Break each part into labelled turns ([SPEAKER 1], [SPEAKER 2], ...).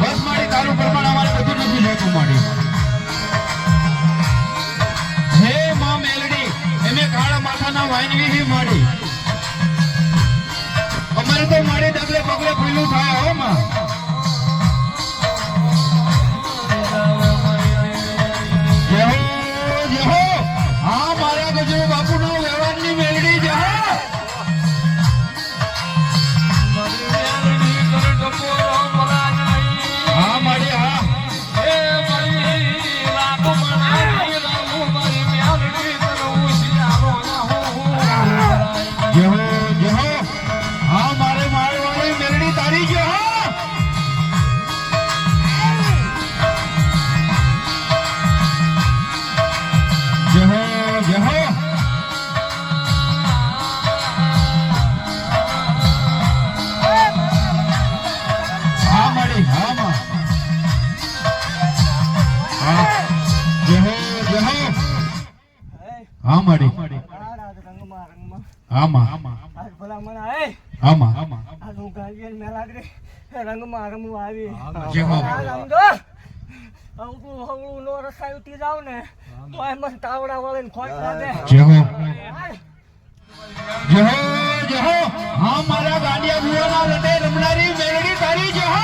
[SPEAKER 1] બસ મારી તારું પ્રમાણ અમારે બધું નથી લેતું માડી હે માં મેલડી, એમે કાળા માથાના વાઇનવી હી માડી અમારે તો મારી ડગલે પગલે ભૂલું થાય
[SPEAKER 2] હારમું આવી. સમજો. અવળું જાવ ને તો એમ તાવડા વળીને ખોટ લાગે.
[SPEAKER 1] જેહો મારા ગાંડિયા બુઆના રટે રમનારી મેલડી તારી જેહો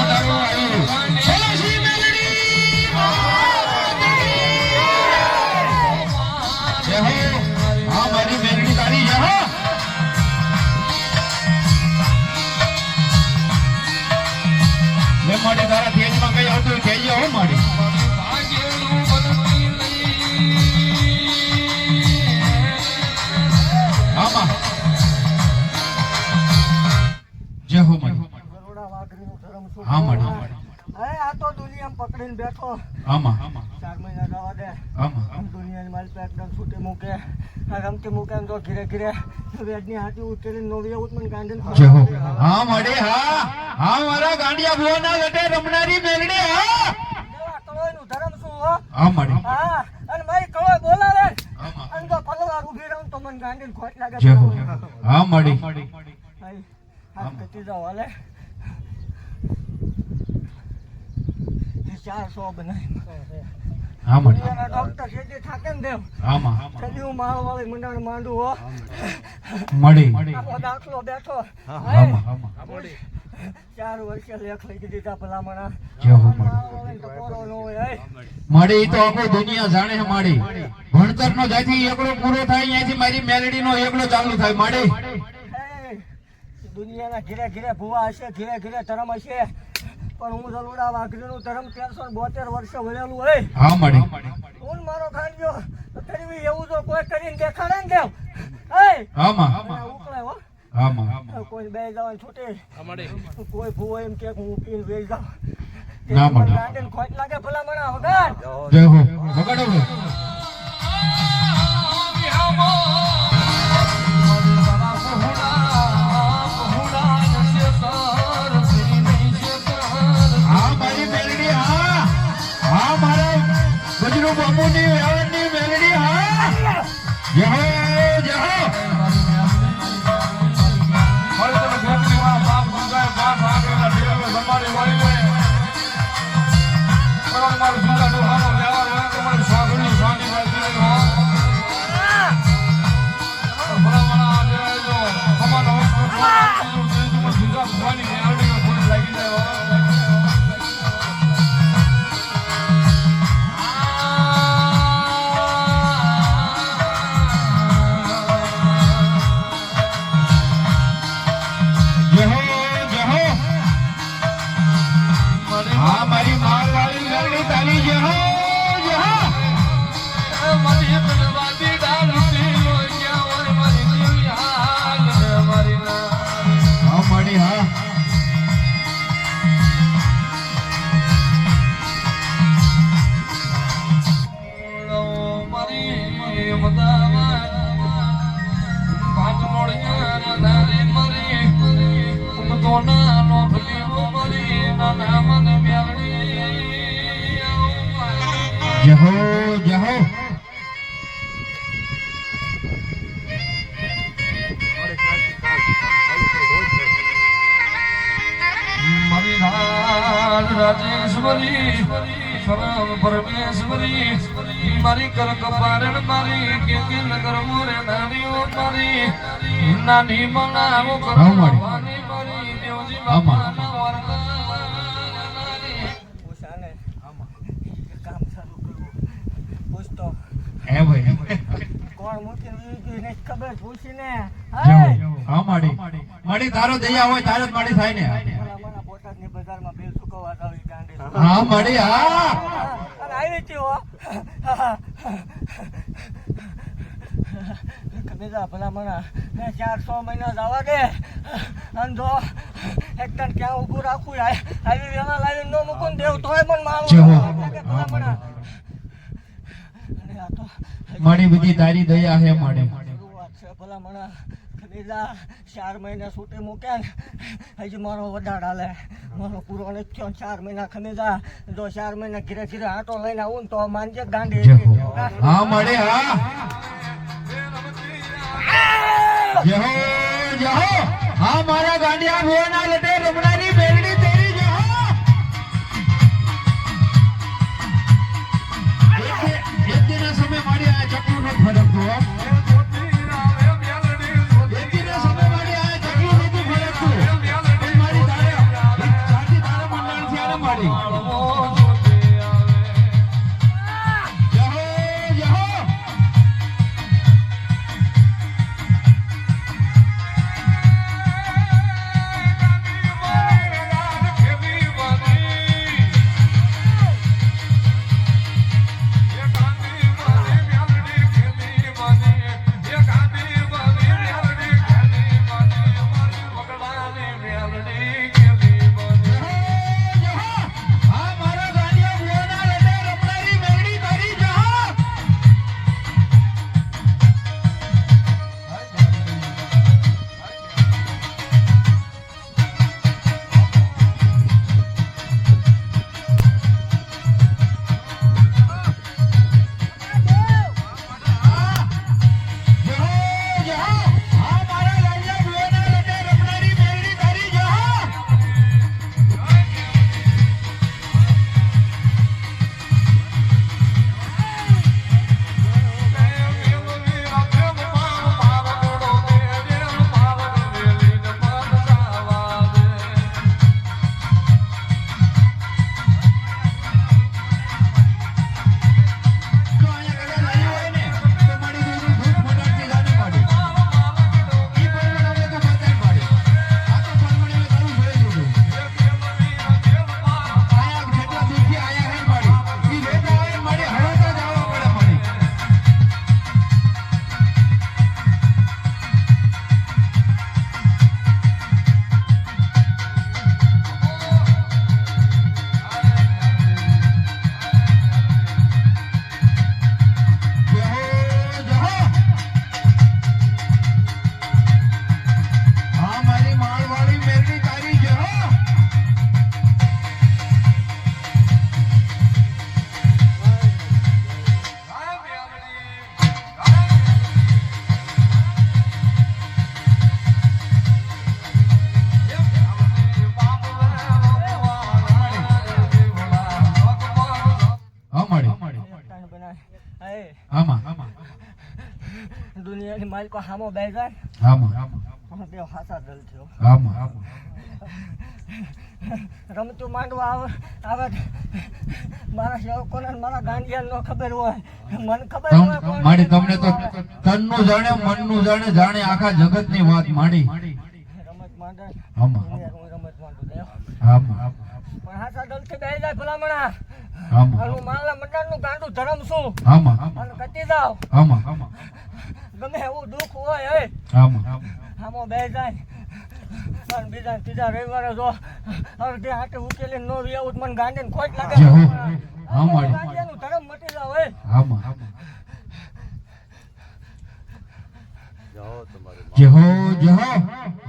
[SPEAKER 1] Mandaram બેઠો. આમાં.
[SPEAKER 2] ચાર મહિના જવા દે.
[SPEAKER 1] આમાં.
[SPEAKER 2] દુનિયાની મારી પેટ દમ છૂટી મૂકે. આરામથી મૂકે એમ તો ઘીરે ઘીરે. વેદની હાથી ઉતરી નોવી આવું મને
[SPEAKER 1] ગાંધી હા. મળે હા. હા મારા ગાંડિયા ભુવા ના ગટે રમનારી મેલડે હા.
[SPEAKER 2] ધરમ શું હો?
[SPEAKER 1] હા મળે.
[SPEAKER 2] હા અને મારી કળો બોલાવે. અને તો પલવાર ઊભી રહું તો મને ગાંધી ખોટ લાગે
[SPEAKER 1] હા. મળે. હા
[SPEAKER 2] કતી જાવ હાલે. ન હોય હે.
[SPEAKER 1] મળી. તો આખો દુનિયા જાણે મળી. માડી ભણતર નો જ્યાંથી એકડો પૂરો થાય અહીંયાથી મારી મેલડી નો એકડો ચાલુ થાય માડી
[SPEAKER 2] દુનિયાના ઘીરે ઘીરે ભૂવા હશે ઘેરે ઘેરે તરમ હશે. પણ હું જલુડા વાઘરીનું ધર્મ તેરસો બોતેર વર્ષે વળેલું હોય
[SPEAKER 1] હા મળી.
[SPEAKER 2] હું મારો ખાંડ્યો તરીવી એવું જો કોઈ કરીને દેખાડે ને કેમ? એ!
[SPEAKER 1] હા
[SPEAKER 2] મને ઉકળે હો. કોઈ બે જવાની છૂટે. કોઈ ભૂવો એમ કે હું પીને બે જાઉં.
[SPEAKER 1] ના મળે.
[SPEAKER 2] ગાંડીને ખોટ લાગે ભલા મણા વગર
[SPEAKER 1] જય હો. વગાડો બાપુની વેવણની મેલડી હા? જય જય
[SPEAKER 3] રાજેશ્વરી પરમ પરમેશ્વરી મારી કર કપારણ મારી કે કે નગર મોરે નારીઓ મારી નાની મનાવો
[SPEAKER 1] હા, મારી.
[SPEAKER 3] મારી દેવજી
[SPEAKER 2] પૂછતો.
[SPEAKER 1] હે ભાઈ.
[SPEAKER 2] કોણ ગયું ખબર પૂછીને.
[SPEAKER 1] જય
[SPEAKER 2] હા
[SPEAKER 1] માડી. માડી તારો દયા હોય તારે જ માડી થાય ને
[SPEAKER 2] ભલા મણા બોટાદની બજારમાં બિલ ચૂકવવા જાવી ગાંડી
[SPEAKER 1] હા માડી હા.
[SPEAKER 2] ભલા મહિના જવા દે. અને જો એક ટન ક્યાં ઊભું રાખવું આ- આવી વેલા લાવીને ન મૂકું દેવ તોય
[SPEAKER 1] જય
[SPEAKER 2] મારું
[SPEAKER 1] બધી તારી દયા હે
[SPEAKER 2] છે ભલા મણા કમેજા ચાર મહિના છૂટી મૂક્યા ને હજી મારો વધાર હાલે. મારો પૂરો નથી થયો ને ચાર મહિના ખમેજા જો. ચાર મહિના ઘીરે ઘીરે આટો લઈને આવું ને તો માનજે ગાંડી
[SPEAKER 1] હા. મળે હા. જય હો જય હો. મારા ગાંડિયા ભુવાના લટે રમણાની મેલડી
[SPEAKER 2] હામો બે જાય. બે હાથા દલ થયો. રમતું માંડવા આવે આવે મારા સેવકોને મારા ગાંડિયાને નો ખબર હોય. મને ખબર હોય
[SPEAKER 1] માડી તમને તો તનનું જાણે મનનું જાણે જાણે આખા જગતની વાત માડી.
[SPEAKER 2] રમત માંડે રમત માંડું
[SPEAKER 1] આમાં
[SPEAKER 2] પણ હાથા દલથી બે જાય ભલામણા.
[SPEAKER 1] આમાં
[SPEAKER 2] આનું માલા મંડળનું ગાંડું ધરમ શું
[SPEAKER 1] કચી
[SPEAKER 2] અને કટી જાવ. ગમે એવું દુઃખ હોય હે
[SPEAKER 1] આમાં.
[SPEAKER 2] બે જાય. અને બીજા ત્રીજા રવિવારે જો અડધી હાથે ઉકેલી નો આવું મને ગાંડીને ખોટ લાગે.
[SPEAKER 1] હા,
[SPEAKER 2] ધરમ મટી જાવ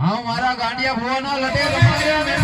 [SPEAKER 2] હો
[SPEAKER 1] મારા ગાંડિયા ભુવાના લટે તમારે.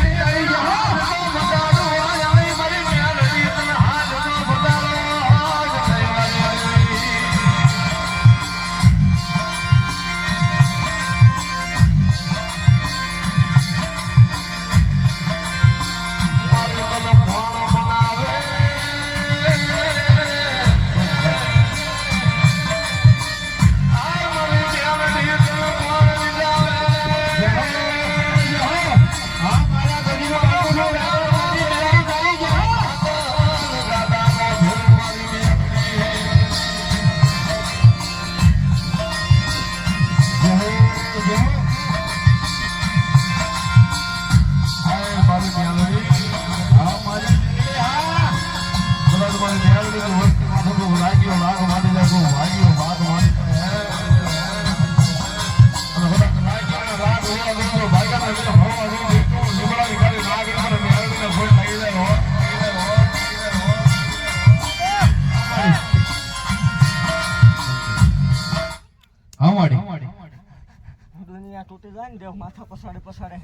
[SPEAKER 2] ને દેવ માથા પસાડે પસાડે.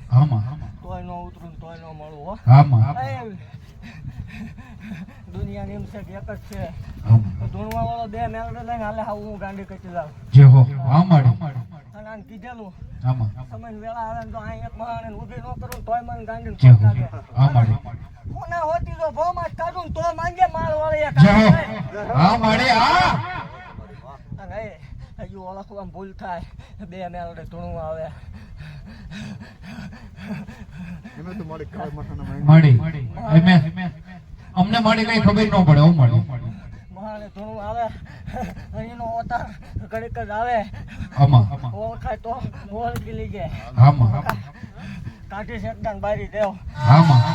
[SPEAKER 2] તોય નો ઉતરું તોય નો મળું હો. દુનિયાની એમ છે કે એક જ છે. ધૂણવા વાળો બે મેલડે લઈને હાલે હાવ હું ગાંડી કચી લાવ.
[SPEAKER 1] જય હો હા માડી
[SPEAKER 2] કીધેલું સમય વેળા આવે તો અહીં એક માણસ ઊભી ન કરું તોય મને
[SPEAKER 1] જય
[SPEAKER 2] ખોટ
[SPEAKER 1] હો હા માડી
[SPEAKER 2] કોના હોતી તો ભોમાં જ કાઢું તો માંગે માળ વાળી એક
[SPEAKER 1] હો માડી
[SPEAKER 2] હજુ ભૂલ થાય. બે મેલડે ધૂણવા આવે.
[SPEAKER 1] માડી. એમે. અમને મળી કઈ ખબર ન પડે હું
[SPEAKER 2] મળી આવે એનો ઓતાર ઘડીક જ આવે.
[SPEAKER 1] આમાં.
[SPEAKER 2] ઓળખાય તો ઓળખી લીજે.
[SPEAKER 1] આમાં.
[SPEAKER 2] કાઢી શકતા બારી દેવ.
[SPEAKER 1] આમાં.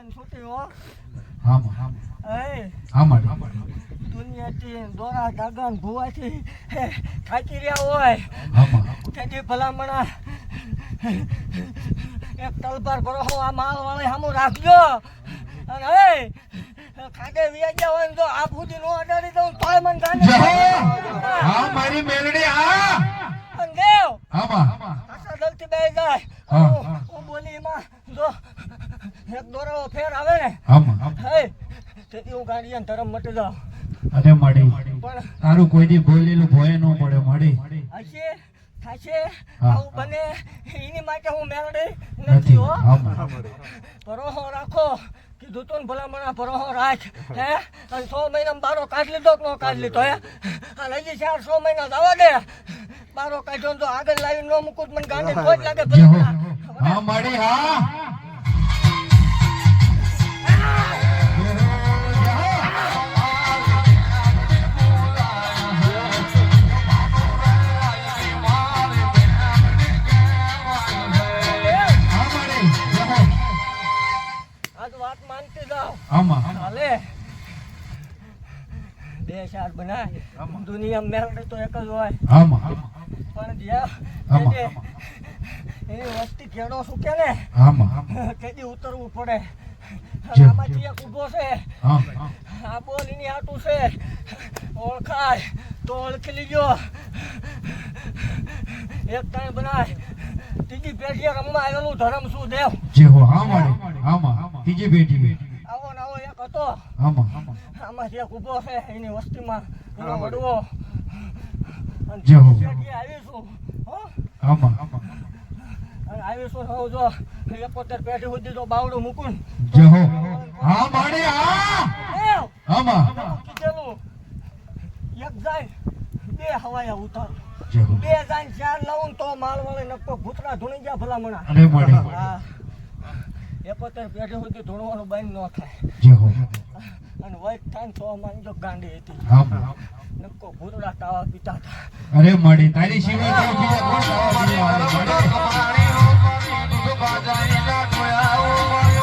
[SPEAKER 1] હો. હા માં
[SPEAKER 2] એ
[SPEAKER 1] હા
[SPEAKER 2] દુનિયાથી દોરા ધાગા ભૂવાથી થાકી રહ્યા હોય.
[SPEAKER 1] હા
[SPEAKER 2] ભલામણા. એક તલવાર ભરો આ માલ વાળે સામું રાખજો. અને એ ખાડે ગયા હોય તો આ બુદ્ધિ નો અડાડી દઉં તોય મન
[SPEAKER 1] જય હો મારી મેલડી હા!
[SPEAKER 2] અને દેવ
[SPEAKER 1] હા
[SPEAKER 2] આશા દલથી બે જાય.
[SPEAKER 1] હું-.
[SPEAKER 2] બોલી એમાં જો એક દોરો ફેર આવે. ને
[SPEAKER 1] હા
[SPEAKER 2] તેથી હું ગાડીએ ધરમ મટી જાઉં.
[SPEAKER 1] અરે માડી તારું કોઈ દી બોલેલું ભોય ન પડે માડી.
[SPEAKER 2] હશે થાશે આવું બને. એની માટે હું મેળડી.
[SPEAKER 1] નથી
[SPEAKER 2] નથી હો. પરો રાખો. કીધું તું ને ભલામણા ભરોહો રાખ હે? અને સો મહિનામાં બારો કાઢ લીધો કે ન કાઢ લીધો હે? અને હજી ચાર સો મહિના જવા દે. બારો કાઢ્યો તો આગળ લાવી ન મૂકું તો મને ગાંડી ખોજ લાગે ભલામણા.
[SPEAKER 1] હા માડી હા. હા.
[SPEAKER 2] માનતી જાઓ
[SPEAKER 1] હા માં
[SPEAKER 2] હાલે. બે ચાર બનાય. દુનિયા મેળડે તો એક જ હોય.
[SPEAKER 1] હા
[SPEAKER 2] પણ જ્યાં એની વસ્તી ખેડો શું કે ને?
[SPEAKER 1] આમાં.
[SPEAKER 2] તેથી ઉતરવું પડે.
[SPEAKER 1] જે-
[SPEAKER 2] આમાંથી એક ઊભો છે. આ બોલ એની આટું છે. ઓળખાય. તો ઓળખી લીજો એક ટાઈમ બનાય. ત્રીજી પેઢીએ રમવા આવેલું ધરમ શું દેવ?
[SPEAKER 1] જે હો આમાં. આમાં. ત્રીજી
[SPEAKER 2] પેઢી એક હતો.
[SPEAKER 1] આમાં. માં
[SPEAKER 2] એક ઊભો છે એની વસ્તીમાં એનો વડવો પેઢીએ આવીશું હો.
[SPEAKER 1] હા. માં
[SPEAKER 2] અને જો. એકોતેર પેઢી સુધી તો બાવડું મૂકું.
[SPEAKER 1] જે હા. માડી હા.
[SPEAKER 2] દેવ કીધેલું એક જાય બે હવાયા ઉતાર. બે જાય ને ચાર લાવું તો માલ વાળે નક્કો ભૂતરા ધૂણી ગયા ભલામણા.
[SPEAKER 1] અરે
[SPEAKER 2] હા. એકોતેર પેઢી સુધી ધૂણવાનું બંધ ન થાય અને વૈદ થાય તો માની જો ગાંડી હતી નક્કો ભૂતડા તાવા પીતા હતા
[SPEAKER 1] અરે મળી તારી સિવાય તો બીજા કોણ ખાવા પીવા આવે?